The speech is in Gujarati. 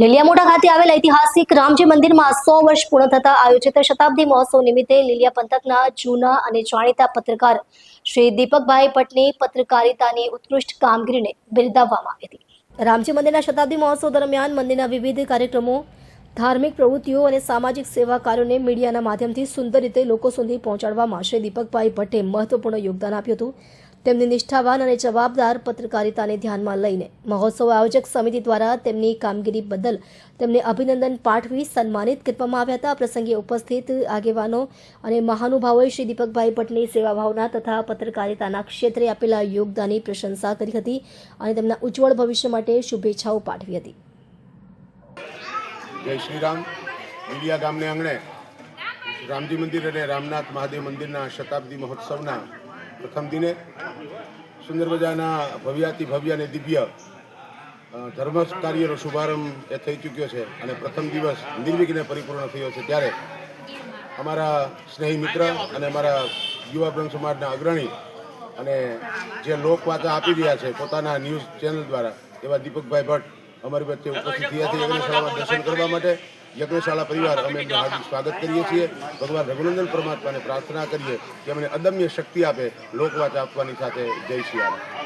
લીલિયામોટા ખાતે આવેલ ઐતિહાસિક રામજી મંદિરમાં સો વર્ષ પૂર્ણ થતા આયોજિત શતાબ્દી મહોત્સવ નિમિત્તે લીલિયા પંથકના જૂના અને જાણીતા પત્રકાર શ્રી દીપકભાઈ પટની પત્રકારિતાની ઉત્કૃષ્ટ કામગીરીને બિરદાવવામાં આવી હતી. રામજી મંદિરના શતાબ્દી મહોત્સવ દરમિયાન મંદિરના વિવિધ કાર્યક્રમો, ધાર્મિક પ્રવૃત્તિઓ અને સામાજિક સેવા કાર્યોને મીડિયાના માધ્યમથી સુંદર રીતે લોકો સુધી પહોંચાડવામાં શ્રી દીપકભાઈ ભટ્ટે મહત્વપૂર્ણ યોગદાન આપ્યું હતું. તેમની નિષ્ઠાવાન અને જવાબદાર પત્રકારિતાને ધ્યાનમાં લઈને મહોત્સવ આયોજક સમિતિ દ્વારા તેમની કામગીરી બદલ તેમને અભિનંદન પાઠવી સન્માનિત કરવામાં આવ્યા હતા. આ પ્રસંગે ઉપસ્થિત આગેવાનો અને મહાનુભાવોએ શ્રી દીપકભાઈ ભટ્ટની સેવા ભાવના તથા પત્રકારિતાના ક્ષેત્રે આપેલા યોગદાનની પ્રશંસા કરી હતી અને તેમના ઉજ્જવળ ભવિષ્ય માટે શુભેચ્છાઓ પાઠવી હતી. જય શ્રી રામ લીલિયા ગામને આંગણે રામજી મંદિર અને રામનાથ મહાદેવ મંદિરના શતાબ્દી મહોત્સવના પ્રથમ દિને સુંદર મજાના ભવ્યાતિ ભવ્ય અને દિવ્ય ધર્મ કાર્યનો શુભારંભ એ થઈ ચૂક્યો છે અને પ્રથમ દિવસ નિર્વિઘ્ને પરિપૂર્ણ થયો છે. ત્યારે અમારા સ્નેહી મિત્ર અને અમારા યુવા બ્રહ્મ સમાજના અગ્રણી અને જે લોકવાચા આપી રહ્યા છે પોતાના ન્યૂઝ ચેનલ દ્વારા એવા દીપકભાઈ ભટ્ટ અમારી વચ્ચે ઉપસ્થિત થયા છે યજ્ઞશાળામાં દર્શન કરવા માટે. યજ્ઞશાળા પરિવાર અમે એમનું હાર્દિક સ્વાગત કરીએ છીએ. ભગવાન રઘુનંદન પરમાત્માને પ્રાર્થના કરીએ કે અમને અદમ્ય શક્તિ આપે લોકવાચ આપવાની સાથે જય શ્રી રામ.